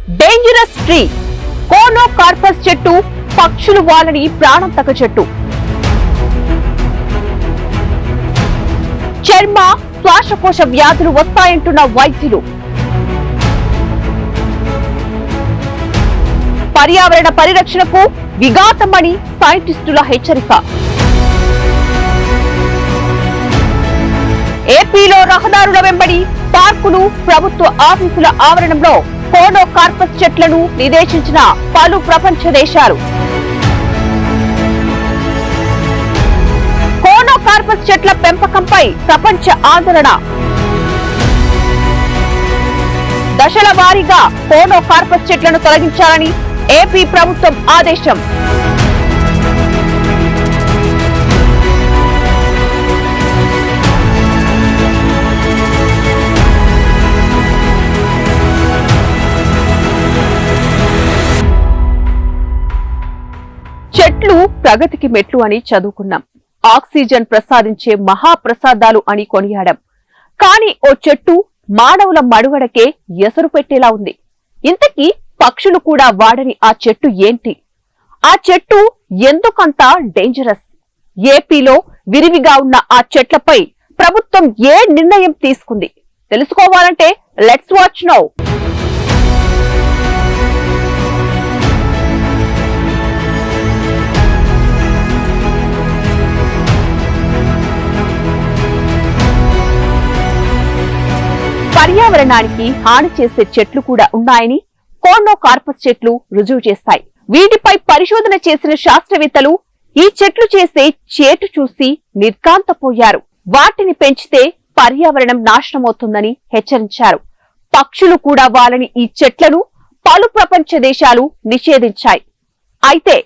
Dangerous tree కోనో corpus చెట్టు పక్షులు వాలని ప్రాణంతక చెట్టు చర్మ శ్వాసకోశ వ్యాధులు వస్తాయంటున్న వైద్యులు పర్యావరణ పరిరక్షణకు విఘాతమని సైంటిస్టుల హెచ్చరిక ఏపీలో రహదారుల వెంబడి పార్కులు ప్రభుత్వ ఆఫీసుల ఆవరణంలో కోడోకార్పస్ చెట్లను నిర్దేశించిన పలు ప్రపంచ దేశాలు. కోనోకార్పస్ చెట్ల పెంపకంపై ప్రపంచ ఆందోళన. దశల వారీగా కోనోకార్పస్ చెట్లను తొలగించాలని ఏపీ ప్రభుత్వం ఆదేశం. మెట్లు ప్రగతికి మెట్లు అని చదువుకున్నాం. ఆక్సిజన్ ప్రసాదించే మహాప్రసాదాలు అని కొనియాడాం. కానీ ఓ చెట్టు మానవుల మడుగడకే ఎసరు పెట్టేలా ఉంది. ఇంతకీ పక్షులు కూడా వాడని ఆ చెట్టు ఏంటి? ఆ చెట్టు ఎందుకంత డేంజరస్ ఏపీలో విరివిగా ఉన్న ఆ చెట్లపై ప్రభుత్వం ఏ నిర్ణయం తీసుకుంది? తెలుసుకోవాలంటే లెట్స్ వాచ్ నౌ పర్యావరణానికి హాని చేసే చెట్లు కూడా ఉన్నాయని కోనో కార్పస్ చెట్లు రుజువు చేస్తాయి వీటిపై పరిశోధన చేసిన శాస్త్రవేత్తలు ఈ చెట్లు చేసే చేటు చూసి నిర్కాంతపోయారు వాటిని పెంచితే పర్యావరణం నాశనమవుతుందని హెచ్చరించారు. పక్షులు కూడా వాళ్ళని ఈ చెట్లను పలు ప్రపంచ దేశాలు నిషేధించాయి. అయితే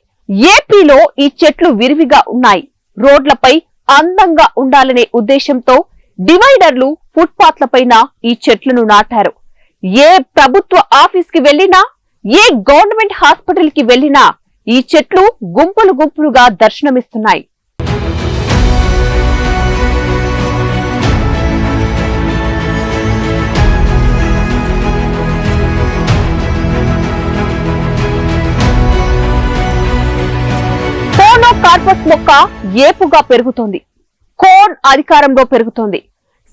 ఏపీలో ఈ చెట్లు విరివిగా ఉన్నాయి. రోడ్లపై అందంగా ఉండాలనే ఉద్దేశంతో డివైడర్లు ఫుట్పాత్లపైన ఈ చెట్లను నాటారు. ఏ ప్రభుత్వ ఆఫీస్కి వెళ్ళినా ఏ గవర్నమెంట్ హాస్పిటల్కి వెళ్ళినా ఈ చెట్లు గుంపులు గుంపులుగా దర్శనమిస్తున్నాయి. కార్పస్ మొక్క ఏపుగా పెరుగుతోంది. కోన్ అధికారంలో పెరుగుతోంది.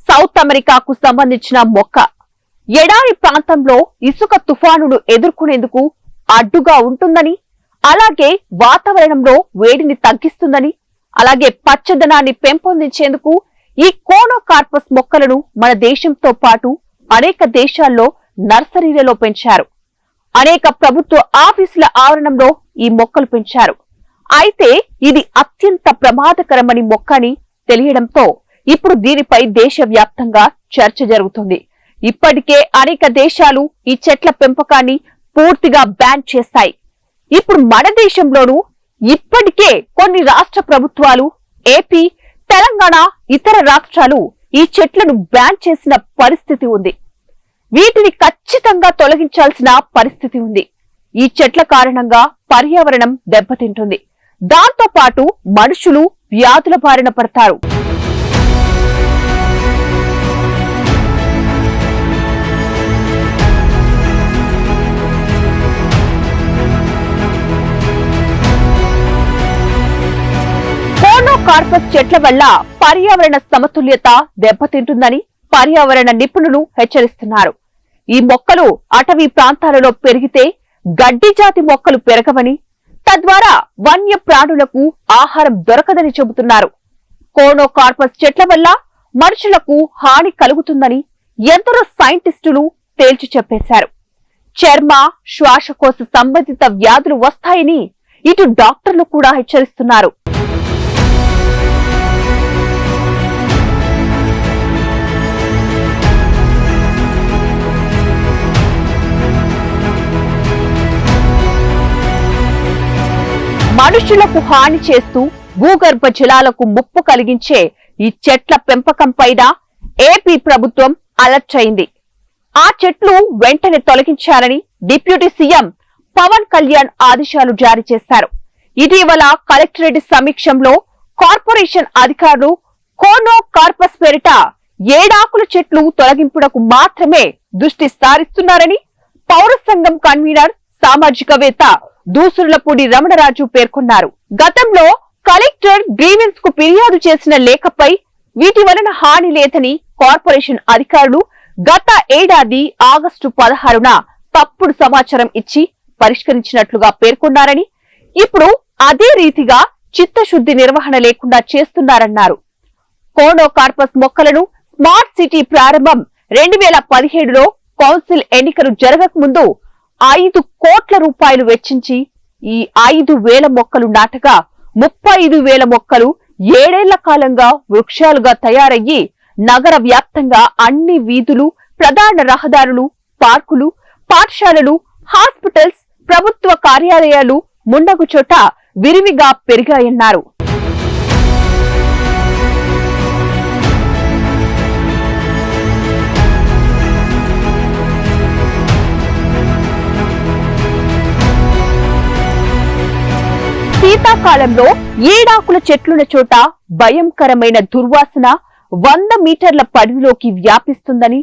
సౌత్ అమెరికాకు సంబంధించిన మొక్క. ఎడారి ప్రాంతంలో ఇసుక తుఫానును ఎదుర్కొనేందుకు అడ్డుగా ఉంటుందని అలాగే వాతావరణంలో వేడిని తగ్గిస్తుందని అలాగే పచ్చదనాన్ని పెంపొందించేందుకు ఈ కోనో కార్పస్ మొక్కలను మన దేశంతో పాటు అనేక దేశాల్లో నర్సరీలలో పెంచారు. అనేక ప్రభుత్వ ఆఫీసుల ఆవరణంలో ఈ మొక్కలు పెంచారు. అయితే ఇది అత్యంత ప్రమాదకరమని మొక్కని తెలియడంతో ఇప్పుడు దీనిపై దేశవ్యాప్తంగా చర్చ జరుగుతుంది. ఇప్పటికే అనేక దేశాలు ఈ చెట్ల పెంపకాన్ని పూర్తిగా బ్యాన్ చేస్తాయి ఇప్పుడు మన దేశంలోనూ ఇప్పటికే కొన్ని రాష్ట్ర ప్రభుత్వాలు ఏపీ తెలంగాణ ఇతర రాష్ట్రాలు ఈ చెట్లను బ్యాన్ చేసిన పరిస్థితి ఉంది. వీటిని ఖచ్చితంగా తొలగించాల్సిన పరిస్థితి ఉంది. ఈ చెట్ల కారణంగా పర్యావరణం దెబ్బతింటుంది. దాంతో పాటు మనుషులు వ్యాధుల బారిన పడతారు. కార్పస్ చెట్ల వల్ల పర్యావరణ సమతుల్యత దెబ్బతింటుందని పర్యావరణ నిపుణులు హెచ్చరిస్తున్నారు. ఈ మొక్కలు అటవీ ప్రాంతాలలో పెరిగితే గడ్డి జాతి మొక్కలు పెరగవని తద్వారా వన్య ప్రాణులకు ఆహారం దొరకదని చెబుతున్నారు. కోనో కార్పస్ చెట్ల వల్ల మనుషులకు హాని కలుగుతుందని ఎందరో సైంటిస్టులు తేల్చి చెప్పేశారు. చర్మ శ్వాసకోశ సంబంధిత వ్యాధులు వస్తాయని ఇటు డాక్టర్లు కూడా హెచ్చరిస్తున్నారు. మనుషులకు హాని చేస్తూ భూగర్భ జలాలకు ముప్పు కలిగించే ఈ చెట్ల పెంపకంపైన ఏపీ ప్రభుత్వం అలర్ట్ అయింది ఆ చెట్లు వెంటనే తొలగించాలని డిప్యూటీ సీఎం పవన్ కళ్యాణ్ ఆదేశాలు జారీ చేశారు. ఇటీవల కలెక్టరేట్ సమీక్షంలో కార్పొరేషన్ అధికారులు కోనో కార్పస్ పేరిట ఏడాకుల చెట్లు తొలగింపునకు మాత్రమే దృష్టి సారిస్తున్నారని పౌర సంఘం కన్వీనర్ సామాజికవేత్త దూసురులపూడి రమణరాజు పేర్కొన్నారు. గతంలో కలెక్టర్ గ్రీవెన్స్కు ఫిర్యాదు చేసిన లేఖపై వీటి వలన హాని లేదని కార్పొరేషన్ అధికారులు గత ఏడాది ఆగస్టు పదహారున తప్పుడు సమాచారం ఇచ్చి పరిష్కరించినట్లుగా పేర్కొన్నారని ఇప్పుడు అదే రీతిగా చిత్తశుద్ధి నిర్వహణ లేకుండా చేస్తున్నారన్నారు. కోనో కార్పస్ మొక్కలను స్మార్ట్ సిటీ ప్రారంభం రెండు వేల పదిహేడులో కౌన్సిల్ ఎన్నికలు జరగకముందు ఐదు కోట్ల రూపాయలు వెచ్చించి ఈ ఐదు వేల మొక్కలు నాటగా ముప్పై ఐదు వేల మొక్కలు ఏడేళ్ళ కాలంగా వృక్షాలుగా తయారయ్యి నగర వ్యాప్తంగా అన్ని వీధులు ప్రధాన రహదారులు పార్కులు పాఠశాలలు హాస్పిటల్స్ ప్రభుత్వ కార్యాలయాలు ముండగు చోట విరివిగా పెరిగాయన్నారు. శీతాకాలంలో ఏడాకుల చెట్లున్న చోట భయంకరమైన దుర్వాసన వంద మీటర్ల పరిధిలోకి వ్యాపిస్తుందని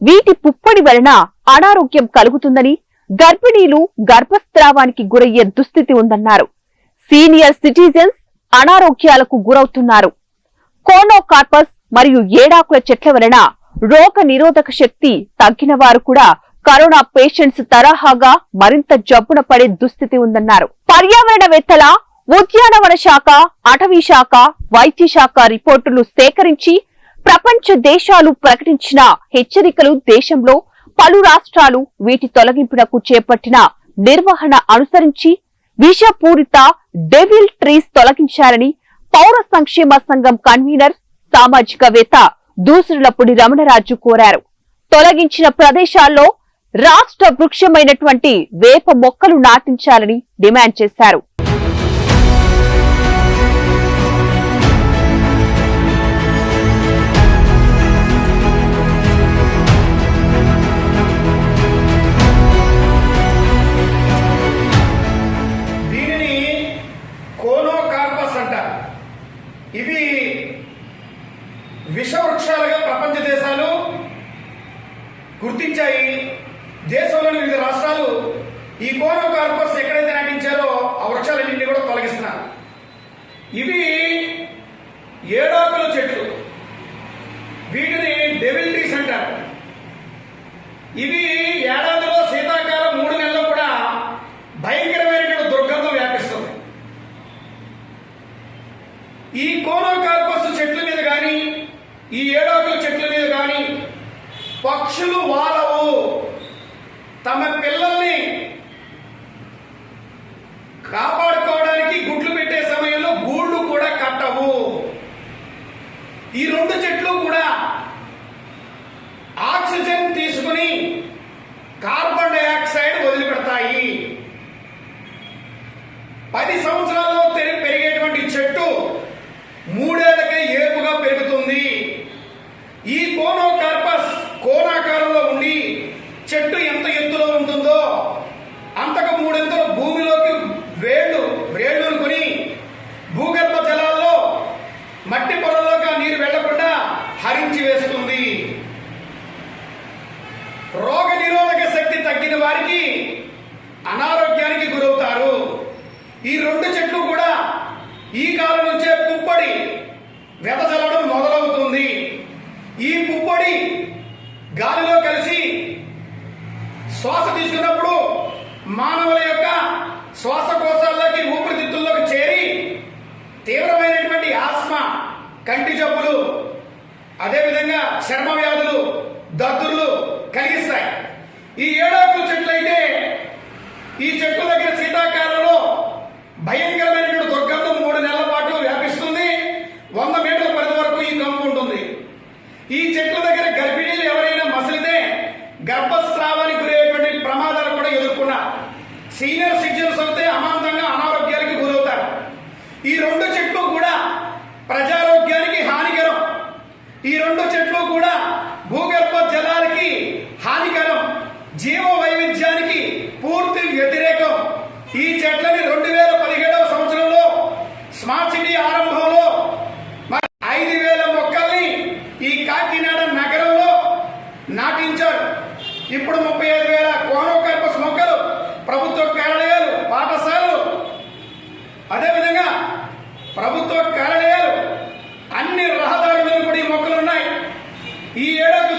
వీటి పుప్పడి వలన అనారోగ్యం కలుగుతుందని గర్భిణీలు గర్భస్రావానికి గురయ్యే దుస్థితి ఉందన్నారు. సీనియర్ సిటిజన్స్ అనారోగ్యాలకు గురవుతున్నారు. కోనోకార్పస్ మరియు ఏడాకుల చెట్ల వలన రోగ నిరోధక శక్తి తగ్గిన వారు కూడా కరోనా పేషెంట్స్ తరహాగా మరింత జబ్బున పడే దుస్థితి ఉందన్నారు. పర్యావరణవేత్తల ఉద్యానవన శాఖ అటవీ శాఖ వైద్య శాఖ రిపోర్టులు సేకరించి ప్రపంచ దేశాలు ప్రకటించిన హెచ్చరికలు దేశంలో పలు రాష్ట్రాలు వీటి తొలగింపునకు చేపట్టిన నిర్వహణ అనుసరించి విషపూరిత డెవిల్ ట్రీస్ తొలగించారని పౌర సంక్షేమ సంఘం కన్వీనర్ సామాజికవేత్త దూసురులపూడి రమణరాజు కోరారు. తొలగించిన ప్రదేశాల్లో రాష్ట్ర వృక్షమైనటువంటి వేప మొక్కలు నాటించాలని డిమాండ్ చేశారు. ఇవి ఏడాకుల చెట్లు. వీటిని డెవిల్ ట్రీస్ అంటారు. ఇవి ఏడాదిలో శీతాకాలం మూడు నెలల్లో కూడా భయంకరమైనటువంటి దుర్గంధం వ్యాపిస్తుంది. ఈ కోనోకార్పస్ చెట్ల మీద కానీ ఈ ఏడాకుల చెట్ల మీద కానీ పక్షులు వాలవు. తమ పిల్లల్ని కాపాడుకో ఈ రెండు చెట్లు కూడా ఆక్సిజన్ తీసుకుని కార్బన్ డైఆక్సైడ్ వదిలిపెడతాయి. పది సంవత్సరాల్లో పెరిగేటువంటి చెట్టు మూడేళ్ళ ఏపుగా పెరుగుతుంది ఈ కోనోకార్పస్ కోనాకారంలో ఉండి చెట్టు ఎంత ఎత్తులో ఉంటుందో అంతకు మూడెంతలు భూమిలోకి వేళ్ళు వేళ్ళు కొని భూగర్భ జలాల్లో మట్టి పొరల్లోకి ఆ నీరు వెళ్ళకుండా హరించి వేస్తుంది రోగ నిరోధక శక్తి వారికి అనారోగ్యానికి గురవుతారు. ఈ రెండు చెట్లు కూడా ఈ కాలం నుంచే పుప్పొడి వెదజల్లడం మొదలవుతుంది. ఈ పుప్పొడి గాలిలో కలిసి శ్వాస తీసుకున్నప్పుడు మానవుల యొక్క శ్వాసకోశాల్లోకి ఊపిరితిత్తుల్లోకి చేరి తీవ్రమైనటువంటి ఆస్మా కంటి జబ్బులు అదేవిధంగా చర్మ వ్యాధులు దద్దుర్లు కలిగిస్తాయి. ఈ ఏడాకుల చెట్లు అయితే ఈ చెట్ల దగ్గర శీతాకాలంలో భయంకరమైనటువంటి దుర్గంధం మూడు నెలల పాటు వ్యాపిస్తుంది. వంద మీటర్ల పరిధి వరకు ఈ కంపు ఉంటుంది. ఈ చెట్ల అంశానికి పూర్తి వ్యతిరేకం. ఈ చెట్లని రెండు వేల పదిహేడవ సంవత్సరంలో స్మార్ట్ సిటీ ఆరంభంలో ఐదు వేల మొక్కల్ని ఈ కాకినాడ నగరంలో నాటించారు. ఇప్పుడు ముప్పై ఐదు వేల కోనోకర్పస్ మొక్కలు ప్రభుత్వ కార్యాలయాలు పాఠశాలలు. అదేవిధంగా ప్రభుత్వ కార్యాలయాలు అన్ని రహదారులు కూడా ఈ మొక్కలు ఉన్నాయి. ఈ ఏడాది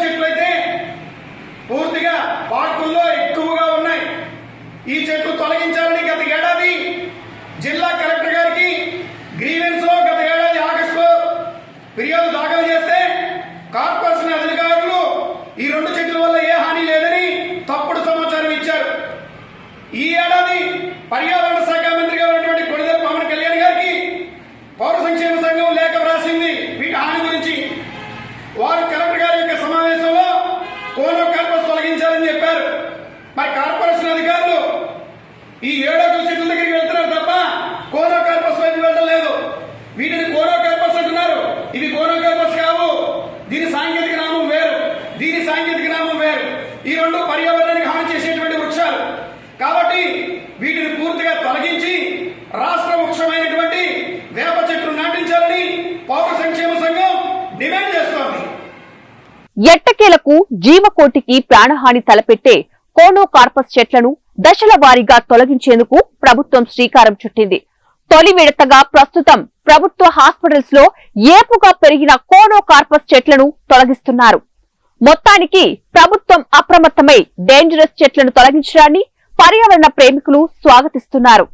పర్యావరణ శాఖ మంత్రిగా ఉన్నటువంటి కొడిదెల పవన్ కళ్యాణ్ గారికి పౌర సంక్షేమ సంఘం లేఖ వ్రాసింది. వీటి హాని గురించి వారు కలెక్టర్ గారి యొక్క సమావేశంలో కోనో కార్పస్ తొలగించాలని చెప్పారు. మరి కార్పొరేషన్ అధికారులు ఈ ఏడో చెట్ల దగ్గరికి వెళ్తున్నారు తప్ప కోనో కార్పస్ వైపు వెళ్ళడం లేదు. వీటిని కోనో కార్పస్ అంటున్నారు. ఇవి కోనో కార్పస్ కావు. దీని సాంకేతిక నామం వేరు. దీని సాంకేతిక నామం వేరు. ఈ రెండు పర్యావరణ హాని చేసేటువంటి వృక్షాలు కాబట్టి వీటిని పూర్తిగా తొలగించి రాష్ట్ర వృక్షమైనటువంటి వేప చెట్లు నాటించాలని పౌర సంక్షేమ సంఘం డిమాండ్ చేస్తోంది ఎట్టకేలకు జీవకోటికి ప్రాణహాని తలపెట్టే కోనోకార్పస్ చెట్లను దశల వారీగా తొలగించేందుకు ప్రభుత్వం శ్రీకారం చుట్టింది. తొలి విడతగా ప్రస్తుతం ప్రభుత్వ హాస్పిటల్స్లో ఏపుగా పెరిగిన కోనోకార్పస్ చెట్లను తొలగిస్తున్నారు. మొత్తానికి ప్రభుత్వం అప్రమత్తమై డేంజరస్ చెట్లను తొలగించడాన్ని పర్యావరణ ప్రేమికులు స్వాగతిస్తున్నారు.